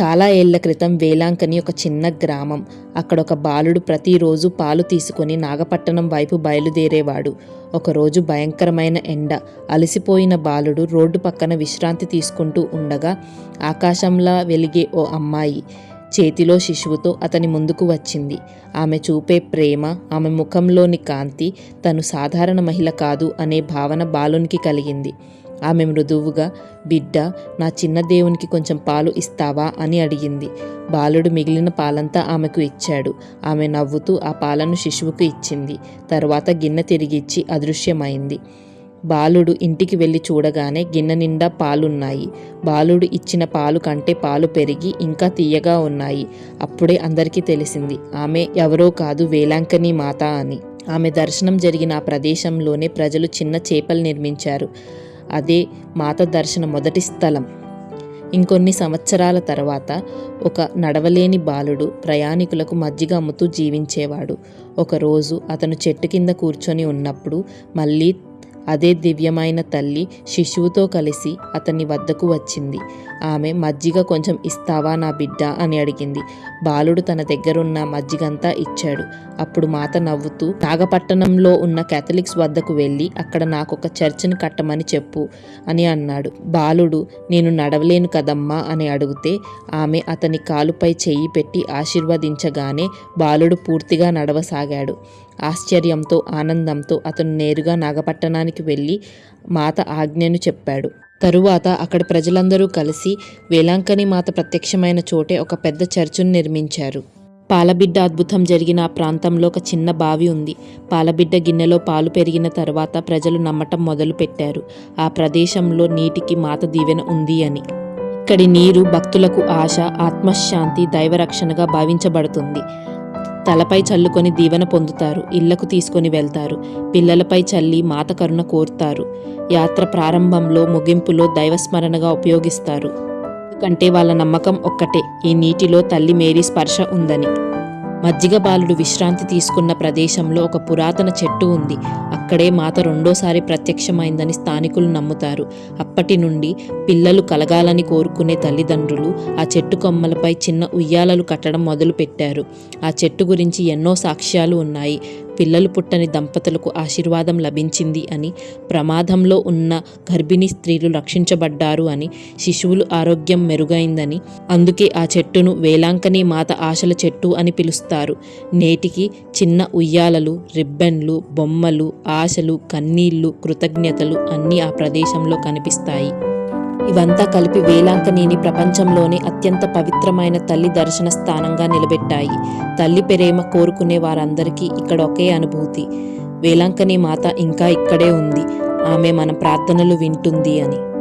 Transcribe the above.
చాలా ఏళ్ళ క్రితం వేలాంకని ఒక చిన్న గ్రామం. అక్కడ ఒక బాలుడు ప్రతిరోజు పాలు తీసుకొని నాగపట్టణం వైపు బయలుదేరేవాడు. ఒకరోజు భయంకరమైన ఎండ. అలసిపోయిన బాలుడు రోడ్డు పక్కన విశ్రాంతి తీసుకుంటూ ఉండగా ఆకాశంలా వెలిగే ఓ అమ్మాయి చేతిలో శిశువుతో అతని ముందుకు వచ్చింది. ఆమె చూపే ప్రేమ ఆమె ముఖంలోని కాంతి తను సాధారణ మహిళ కాదు అనే భావన బాలునికి కలిగింది. ఆమె మృదువుగా బిడ్డ నా చిన్న దేవునికి కొంచెం పాలు ఇస్తావా? అని అడిగింది. బాలుడు మిగిలిన పాలంతా ఆమెకు ఇచ్చాడు. ఆమె నవ్వుతూ ఆ పాలను శిశువుకు ఇచ్చింది. తర్వాత గిన్నె తిరిగిచ్చి అదృశ్యమైంది. బాలుడు ఇంటికి వెళ్ళి చూడగానే గిన్నె నిండా పాలున్నాయి. బాలుడు ఇచ్చిన పాలు కంటే పాలు పెరిగి ఇంకా తీయగా ఉన్నాయి. అప్పుడే అందరికీ తెలిసింది ఆమె ఎవరో కాదు వేలాంకని మాత అని. ఆమె దర్శనం జరిగిన ఆ ప్రదేశంలోనే ప్రజలు చిన్న చేపలు నిర్మించారు. అదే మాత దర్శన మొదటి స్థలం. ఇంకొన్ని సంవత్సరాల తర్వాత ఒక నడవలేని బాలుడు ప్రయాణికులకు మజ్జిగ అమ్ముతూ జీవించేవాడు. ఒకరోజు అతను చెట్టు కింద కూర్చొని ఉన్నప్పుడు మళ్ళీ అదే దివ్యమైన తల్లి శిశువుతో కలిసి అతని వద్దకు వచ్చింది. ఆమె మజ్జిగ కొంచెం ఇస్తావా నా బిడ్డ? అని అడిగింది. బాలుడు తన దగ్గరున్న మజ్జిగంతా ఇచ్చాడు. అప్పుడు మాత నవ్వుతూ నాగపట్టణంలో ఉన్న కేథలిక్స్ వద్దకు వెళ్ళి అక్కడ నాకు ఒక చర్చిని కట్టమని చెప్పు అని అన్నాడు. బాలుడు నేను నడవలేను కదమ్మా అని అడిగితే ఆమె అతని కాలుపై చెయ్యి పెట్టి ఆశీర్వదించగానే బాలుడు పూర్తిగా నడవసాగాడు. ఆశ్చర్యంతో ఆనందంతో అతను నేరుగా నాగపట్టణానికి వెళ్ళి మాత ఆజ్ఞను చెప్పాడు. తరువాత అక్కడ ప్రజలందరూ కలిసి వేలాంకని మాత ప్రత్యక్షమైన చోటే ఒక పెద్ద చర్చును నిర్మించారు. పాలబిడ్డ అద్భుతం జరిగిన ఆ ప్రాంతంలో ఒక చిన్న బావి ఉంది. పాలబిడ్డ గిన్నెలో పాలు పెరిగిన తర్వాత ప్రజలు నమ్మటం మొదలు పెట్టారు. ఆ ప్రదేశంలో నీటికి మాత దీవెన ఉంది అని. ఇక్కడి నీరు భక్తులకు ఆశ ఆత్మశాంతి దైవరక్షణగా భావించబడుతుంది. తలపై చల్లుకొని దీవెన పొందుతారు ఇళ్ళకు తీసుకొని వెళ్తారు పిల్లలపై చల్లి మాత కరుణ కోరుతారు. యాత్ర ప్రారంభంలో ముగింపులో దైవస్మరణగా ఉపయోగిస్తారు. ఎందుకంటే వాళ్ళ నమ్మకం ఒక్కటే ఈ నీటిలో తల్లి మేరీ స్పర్శ ఉందని. మజ్జిగ బాలుడు విశ్రాంతి తీసుకున్న ప్రదేశంలో ఒక పురాతన చెట్టు ఉంది. అక్కడే మాత రెండోసారి ప్రత్యక్షమైందని స్థానికులు నమ్ముతారు. అప్పటి నుండి పిల్లలు కలగాలని కోరుకునే తల్లిదండ్రులు ఆ చెట్టు కొమ్మలపై చిన్న ఉయ్యాలలు కట్టడం మొదలుపెట్టారు. ఆ చెట్టు గురించి ఎన్నో సాక్ష్యాలు ఉన్నాయి. పిల్లలు పుట్టని దంపతులకు ఆశీర్వాదం లభించింది అని ప్రమాదంలో ఉన్న గర్భిణీ స్త్రీలు రక్షించబడ్డారు అని శిశువులు ఆరోగ్యం మెరుగైందని అందుకే ఆ చెట్టును వేలాంకని మాత ఆశల చెట్టు అని పిలుస్తారు. నేటికి చిన్న ఉయ్యాలలు రిబ్బన్లు బొమ్మలు ఆశలు కన్నీళ్ళు కృతజ్ఞతలు అన్నీ ఆ ప్రదేశంలో కనిపిస్తాయి. ఇవంతా కలిపి వేలాంకనిని ప్రపంచంలోనే అత్యంత పవిత్రమైన తల్లి దర్శన స్థానంగా నిలబెట్టాయి. తల్లి ప్రేమ కోరుకునే వారందరికీ ఇక్కడ ఒకే అనుభూతి. వేలాంకని మాత ఇంకా ఇక్కడే ఉంది. ఆమె మన ప్రార్థనలు వింటుంది అని.